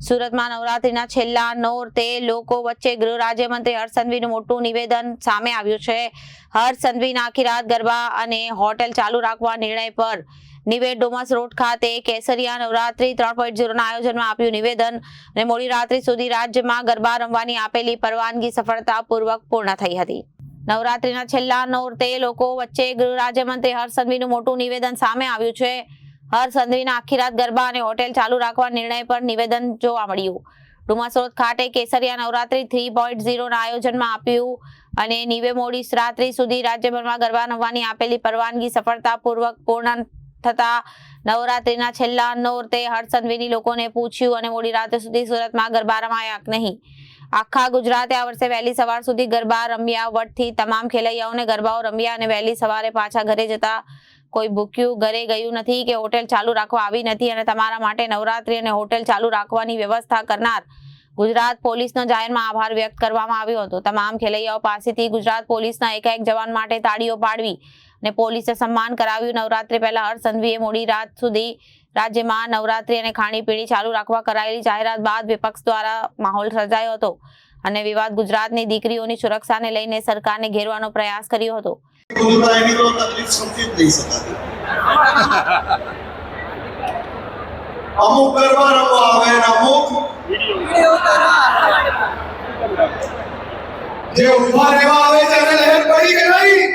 સુરતમાં નવરાત્રીના છેલ્લા નોરતે લોકો વચ્ચે ગૃહ રાજ્યમંત્રી હર્ષ મોટું નિવેદન સામે આવ્યું છે. હર્ષ આખી રાત ગરબા અને હોટેલ ચાલુ રાખવા નિર્ણય પર નિવેદ ડોમસ રોડ ખાતે કેસરિયા નવરાત્રી ત્રણ પોઈન્ટ ઝીરોના આયોજનમાં આપ્યું નિવેદન અને મોડી રાત્રિ સુધી રાજ્યમાં ગરબા રમવાની આપેલી પરવાનગી સફળતાપૂર્વક પૂર્ણ થઈ હતી. નવરાત્રીના છેલ્લા નોરતે લોકો વચ્ચે ગૃહ રાજ્યમંત્રી હર્ષ મોટું નિવેદન સામે આવ્યું છે. હર્ષ સંધવીના આખી રાત ગરબા અને હોટેલ ચાલુ રાખવા નિર્ણય પર નિવેદન જોવા મળ્યું. ડુમસ ખાતે કેસરિયા નવરાત્રી થ્રી પોઈન્ટ ઝીરોના આયોજનમાં આપ્યું અને નીવે મોડી રાત્રિ સુધી રાજ્યભરમાં ગરબા રમવાની આપેલી પરવાનગી સફળતાપૂર્વક પૂર્ણ થતા નવરાત્રીના છેલ્લા નોરતે હર્ષ સંઘવીની લોકોને પૂછ્યું અને મોડી રાત્રે સુધી સુરતમાં ગરબા રમાયા નહીં. આખા ગુજરાતે આ વર્ષે વહેલી સવાર સુધી ગરબા રમ્યા. વટથી તમામ ખેલૈયાઓને ગરબાઓ રમ્યા અને વહેલી સવારે પાછા ઘરે જતા કોઈ ભૂખ્યું ઘરે ગયું નથી કે હોટેલ ચાલુ રાખવા આવી નથી અને તમારા માટે નવરાત્રી અને હોટેલ ચાલુ રાખવાની વ્યવસ્થા કરનાર ગુજરાત પોલીસનો જાહેરમાં આભાર વ્યક્ત કરવામાં આવ્યો હતો. તમામ ખેલૈયાઓ પાસેથી ગુજરાત પોલીસના એકાએક જવાન માટે તાળીઓ પાડવી અને પોલીસે સન્માન કરાવ્યું. નવરાત્રી પહેલા હર્ષ મોડી રાત સુધી રાજ્યમાં નવરાત્રી અને ખાણીપીણી ચાલુ રાખવા કરાયેલી જાહેરાત બાદ વિપક્ષ દ્વારા માહોલ સર્જાયો હતો અને વિવાદ ગુજરાતની દીકરીઓની સુરક્ષાને લઈને સરકારને ઘેરવાનો પ્રયાસ કર્યો હતો. બોલતા એની તો તકલીફ સમજી જ નહીં શકાતી અમુક ગરબા રમવા આવે ને અમુક જે ઊભા રહેવા આવે છે એને લહેર પડી કે નહીં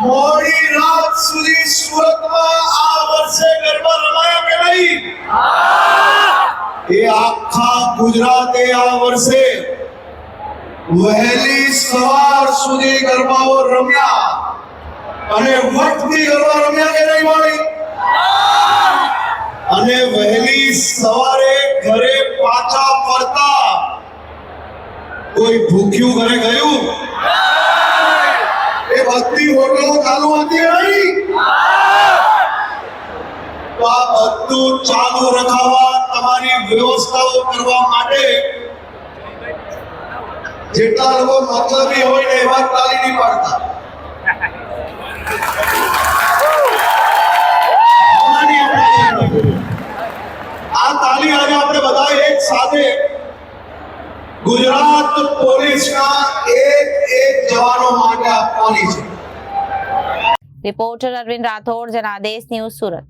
મોડી રાત સુધી સુરતમાં આ વર્ષે ગરબા રમાયા કે નહીં એ આખા ગુજરાતે આ વર્ષે વહેલી સવાર સુધી ગરબાઓ રમ્યા. અને વટથી ગરબા રમ્યા કે નહીં વાળી અને વહેલી સવારે ઘરે પાછા ફરતા. કોઈ ભૂખ્યું ઘરે ગયું? એ ભક્તિ હોટલો ચાલુ હતી નહીં? આ બધું ચાલુ રખાવા તમારી વ્યવસ્થાઓ કરવા માટે જેટલા લોકો મતલબી હોય ને એવા તાલી નહીં પાડતા. આ તાલી આજે આપણે બધા એક સાથે ગુજરાત પોલીસના એક એક જવાનો માટે આપવાની છે. Reporter Arvind Rathod, Janadesh news Surat.